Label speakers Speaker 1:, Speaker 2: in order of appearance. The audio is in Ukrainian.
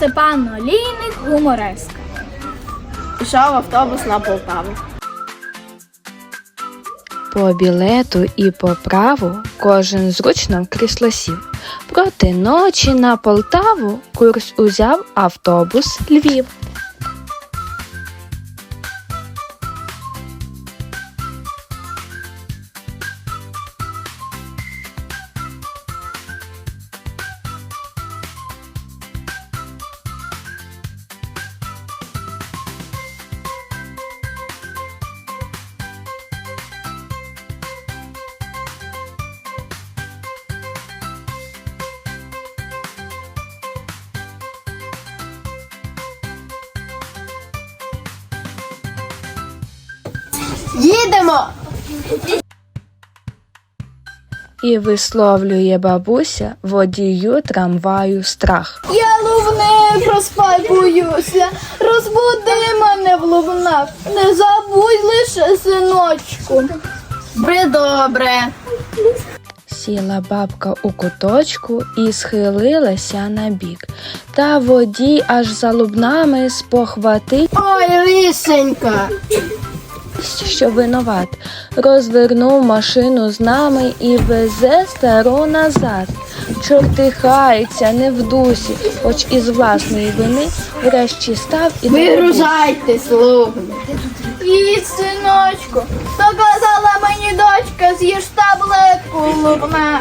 Speaker 1: Степан Олійник, гумореска.
Speaker 2: Пішов автобус на Полтаву.
Speaker 3: По білету і по праву кожен зручно в крісло сів. Проти ночі на Полтаву курс узяв автобус Львів.
Speaker 2: Їдемо!
Speaker 3: І висловлює бабуся водію трамваю страх.
Speaker 1: Я лувни проспай боюся, розбуди мене в лувнах, не забудь лише синочку.
Speaker 2: Добре.
Speaker 3: Сіла бабка у куточку і схилилася на бік. Та водій аж за лубнами спохватив,
Speaker 2: Ой, лисенька.
Speaker 3: Що винуват, розвернув машину з нами і везе стару назад. Чортихається не в дусі, хоч із власної вини врешті став і
Speaker 2: Вигружайте, слуги.
Speaker 1: Їдь, синочку, то казала мені дочка, з'їж таблетку лувна.